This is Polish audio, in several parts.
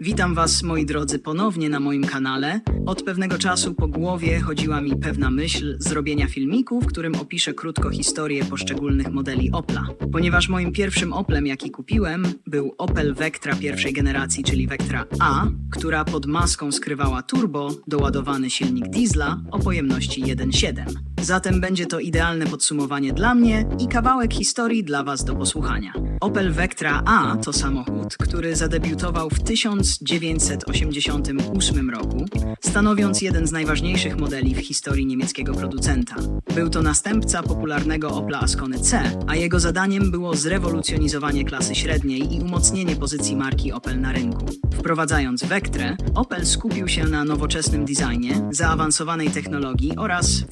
Witam Was, moi drodzy, ponownie na moim kanale. Od pewnego czasu po głowie chodziła mi pewna myśl zrobienia filmiku, w którym opiszę krótko historię poszczególnych modeli Opla. Ponieważ moim pierwszym Oplem, jaki kupiłem, był Opel Vectra pierwszej generacji, czyli Vectra A, która pod maską skrywała turbo, doładowany silnik diesla o pojemności 1.7. Zatem będzie to idealne podsumowanie dla mnie i kawałek historii dla Was do posłuchania. Opel Vectra A to samochód, który zadebiutował w 1988 roku, stanowiąc jeden z najważniejszych modeli w historii niemieckiego producenta. Był to następca popularnego Opla Ascony C, a jego zadaniem było zrewolucjonizowanie klasy średniej i umocnienie pozycji marki Opel na rynku. Wprowadzając Vectrę, Opel skupił się na nowoczesnym designie, zaawansowanej technologii oraz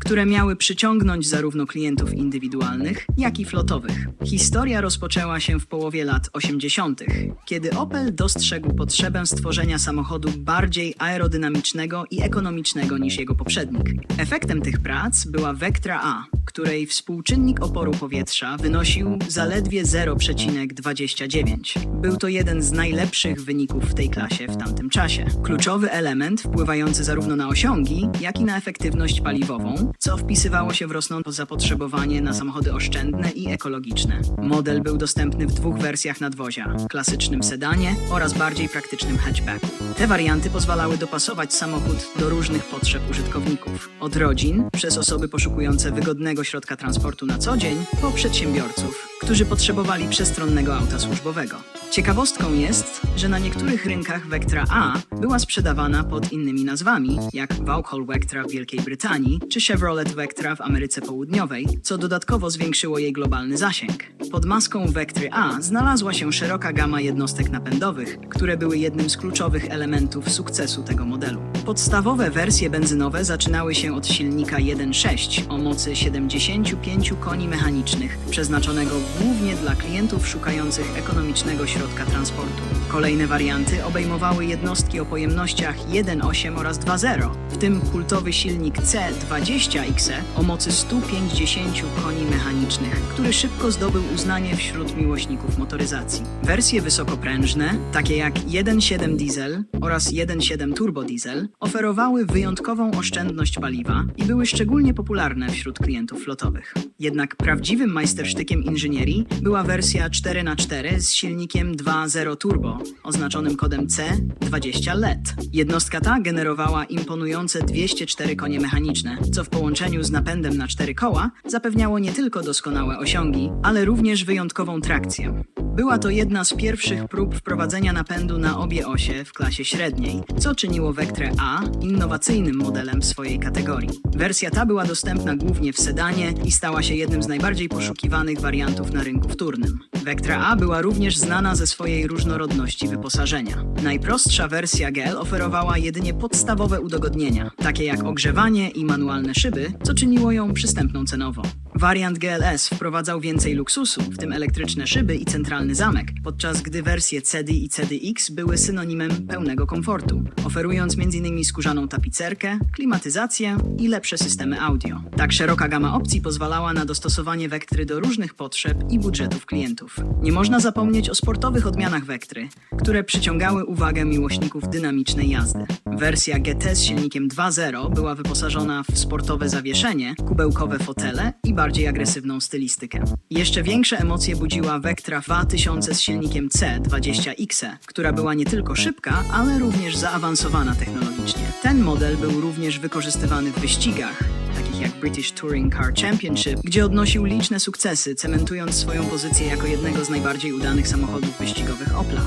które miały przyciągnąć zarówno klientów indywidualnych, jak i flotowych. Historia rozpoczęła się w połowie lat 80., kiedy Opel dostrzegł potrzebę stworzenia samochodu bardziej aerodynamicznego i ekonomicznego niż jego poprzednik. Efektem tych prac była Vectra A, której współczynnik oporu powietrza wynosił zaledwie 0,29. Był to jeden z najlepszych wyników w tej klasie w tamtym czasie. Kluczowy element wpływający zarówno na osiągi, jak i na efektywność paliwową, co wpisywało się w rosnące zapotrzebowanie na samochody oszczędne i ekologiczne. Model był dostępny w dwóch wersjach nadwozia: klasycznym sedanie oraz bardziej praktycznym hatchbacku. Te warianty pozwalały dopasować samochód do różnych potrzeb użytkowników. Od rodzin, przez osoby poszukujące wygodnego środka transportu na co dzień, po przedsiębiorców, którzy potrzebowali przestronnego auta służbowego. Ciekawostką jest, że na niektórych rynkach Vectra A była sprzedawana pod innymi nazwami, jak Vauxhall Vectra w Wielkiej Brytanii czy Chevrolet Vectra w Ameryce Południowej, co dodatkowo zwiększyło jej globalny zasięg. Pod maską Vectry A znalazła się szeroka gama jednostek napędowych, które były jednym z kluczowych elementów sukcesu tego modelu. Podstawowe wersje benzynowe zaczynały się od silnika 1.6 o mocy 75 koni mechanicznych, przeznaczonego głównie dla klientów szukających ekonomicznego środka transportu. Kolejne warianty obejmowały jednostki o pojemnościach 1.8 oraz 2.0, w tym kultowy silnik C20XE o mocy 150 koni mechanicznych, który szybko zdobył uznanie wśród miłośników motoryzacji. Wersje wysokoprężne, takie jak 1.7 diesel oraz 1.7 turbo diesel, oferowały wyjątkową oszczędność paliwa i były szczególnie popularne wśród klientów flotowych. Jednak prawdziwym majstersztykiem inżynierii była wersja 4x4 z silnikiem 2.0 turbo, oznaczonym kodem C20LED. Jednostka ta generowała imponujące 204 konie mechaniczne, co w połączeniu z napędem na cztery koła zapewniało nie tylko doskonałe osiągi, ale również wyjątkową trakcję. Była to jedna z pierwszych prób wprowadzenia napędu na obie osie w klasie średniej, co czyniło Vectrę A innowacyjnym modelem w swojej kategorii. Wersja ta była dostępna głównie w sedanie i stała się jednym z najbardziej poszukiwanych wariantów na rynku wtórnym. Vectra A była również znana ze swojej różnorodności wyposażenia. Najprostsza wersja GL oferowała jedynie podstawowe udogodnienia, takie jak ogrzewanie i manualne szyby, co czyniło ją przystępną cenowo. Wariant GLS wprowadzał więcej luksusu, w tym elektryczne szyby i centralny zamek, podczas gdy wersje CD i CDX były synonimem pełnego komfortu, oferując m.in. skórzaną tapicerkę, klimatyzację i lepsze systemy audio. Tak szeroka gama opcji pozwalała na dostosowanie Vectry do różnych potrzeb i budżetów klientów. Nie można zapomnieć o sportowych odmianach Vectry, które przyciągały uwagę miłośników dynamicznej jazdy. Wersja GT z silnikiem 2.0 była wyposażona w sportowe zawieszenie, kubełkowe fotele i bardziej agresywną stylistykę. Jeszcze większe emocje budziła Vectra 2000 z silnikiem C20X, która była nie tylko szybka, ale również zaawansowana technologicznie. Ten model był również wykorzystywany w wyścigach, takich jak British Touring Car Championship, gdzie odnosił liczne sukcesy, cementując swoją pozycję jako jednego z najbardziej udanych samochodów wyścigowych Opla.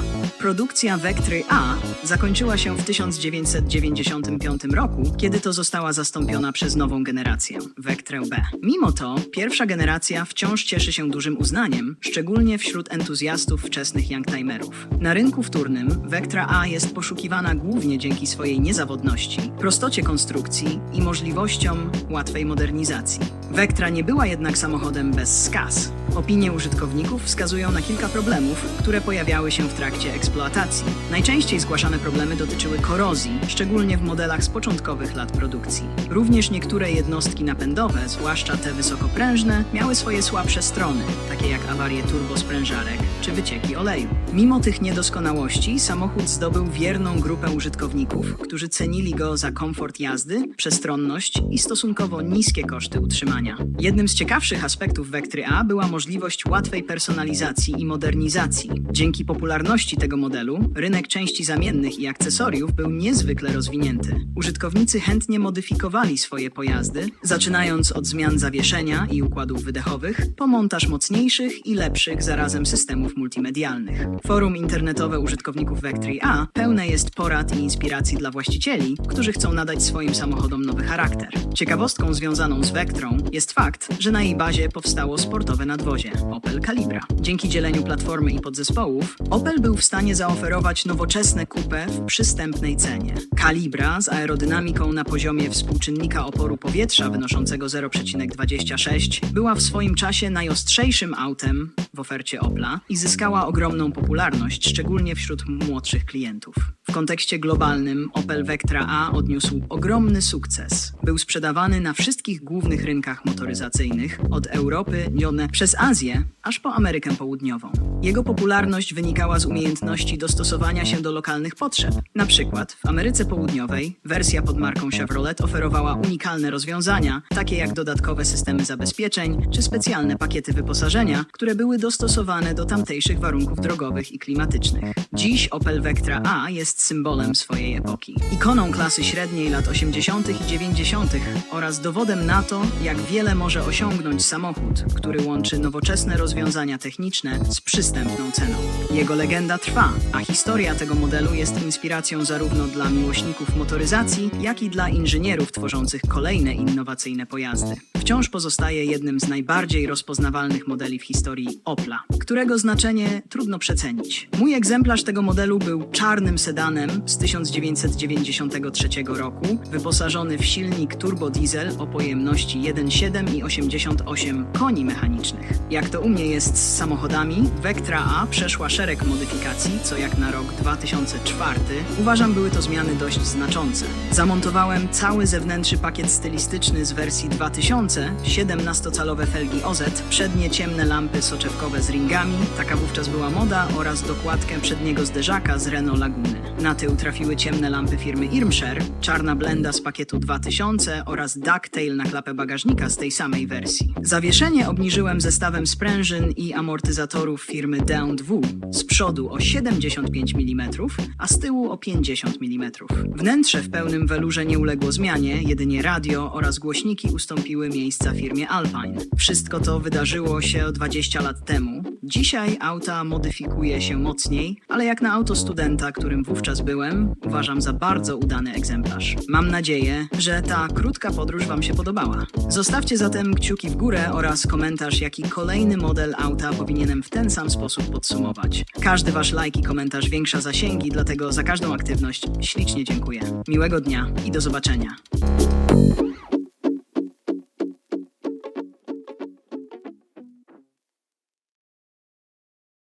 Produkcja Vectry A zakończyła się w 1995 roku, kiedy to została zastąpiona przez nową generację, Vectrę B. Mimo to, pierwsza generacja wciąż cieszy się dużym uznaniem, szczególnie wśród entuzjastów wczesnych youngtimerów. Na rynku wtórnym Vectra A jest poszukiwana głównie dzięki swojej niezawodności, prostocie konstrukcji i możliwościom łatwej modernizacji. Vectra nie była jednak samochodem bez skaz. Opinie użytkowników wskazują na kilka problemów, które pojawiały się w trakcie eksploatacji. Najczęściej zgłaszane problemy dotyczyły korozji, szczególnie w modelach z początkowych lat produkcji. Również niektóre jednostki napędowe, zwłaszcza te wysokoprężne, miały swoje słabsze strony, takie jak awarie turbosprężarek czy wycieki oleju. Mimo tych niedoskonałości, samochód zdobył wierną grupę użytkowników, którzy cenili go za komfort jazdy, przestronność i stosunkowo niskie koszty utrzymania. Jednym z ciekawszych aspektów Vectry A była możliwość łatwej personalizacji i modernizacji. Dzięki popularności tego modelu, rynek części zamiennych i akcesoriów był niezwykle rozwinięty. Użytkownicy chętnie modyfikowali swoje pojazdy, zaczynając od zmian zawieszenia i układów wydechowych, po montaż mocniejszych i lepszych zarazem systemów multimedialnych. Forum internetowe użytkowników Vectry A pełne jest porad i inspiracji dla właścicieli, którzy chcą nadać swoim samochodom nowy charakter. Ciekawostką związaną z Vectrą jest fakt, że na jej bazie powstało sportowe nadwozie Opel Calibra. Dzięki dzieleniu platformy i podzespołów, Opel był w stanie zaoferować nowoczesne coupe w przystępnej cenie. Calibra z aerodynamiką na poziomie współczynnika oporu powietrza wynoszącego 0,26 była w swoim czasie najostrzejszym autem w ofercie Opla i zyskała ogromną popularność, szczególnie wśród młodszych klientów. W kontekście globalnym Opel Vectra A odniósł ogromny sukces. Był sprzedawany na wszystkich głównych rynkach motoryzacyjnych, od Europy, Nione przez Azję, aż po Amerykę Południową. Jego popularność wynikała z umiejętności dostosowania się do lokalnych potrzeb. Na przykład w Ameryce Południowej wersja pod marką Chevrolet oferowała unikalne rozwiązania, takie jak dodatkowe systemy zabezpieczeń czy specjalne pakiety wyposażenia, które były dostosowane do tamtejszych warunków drogowych i klimatycznych. Dziś Opel Vectra A jest symbolem swojej epoki. Ikoną klasy średniej lat 80. i 90. oraz dowodem na to, jak wiele może osiągnąć samochód, który łączy nowoczesne rozwiązania techniczne z przystępną ceną. Jego legenda trwa, a historia tego modelu jest inspiracją zarówno dla miłośników motoryzacji, jak i dla inżynierów tworzących kolejne innowacyjne pojazdy. Wciąż pozostaje jednym z najbardziej rozpoznawalnych modeli w historii Opla, którego znaczenie trudno przecenić. Mój egzemplarz tego modelu był czarnym sedanem z 1993 roku, wyposażony w silnik turbodiesel o pojemności 1,7 i 88 koni mechanicznych. Jak to u mnie jest z samochodami, Vectra A przeszła szereg modyfikacji, co jak na rok 2004 uważam były to zmiany dość znaczące. Zamontowałem cały zewnętrzny pakiet stylistyczny z wersji 2000, 17-calowe felgi OZ, przednie ciemne lampy soczewkowe z ringami, taka wówczas była moda, oraz dokładkę przedniego zderzaka z Renault Laguny. Na tył trafiły ciemne lampy firmy Irmscher, czarna blenda z pakietu 2000 oraz ducktail na klapę bagażnika z tej samej wersji. Zawieszenie obniżyłem zestawem sprężyn i amortyzatorów firmy Down2, z przodu o 75 mm, a z tyłu o 50 mm. Wnętrze w pełnym welurze nie uległo zmianie, jedynie radio oraz głośniki ustąpiły miejsca firmie Alpine. Wszystko to wydarzyło się 20 lat temu. Dzisiaj auta modyfikuje się mocniej, ale jak na auto studenta, którym wówczas byłem, uważam za bardzo udany egzemplarz. Mam nadzieję, że ta krótka podróż Wam się podobała. Zostawcie zatem kciuki w górę oraz komentarz, jaki kolejny model auta powinienem w ten sam sposób podsumować. Każdy Wasz like i komentarz większa zasięgi, dlatego za każdą aktywność ślicznie dziękuję. Miłego dnia i do zobaczenia.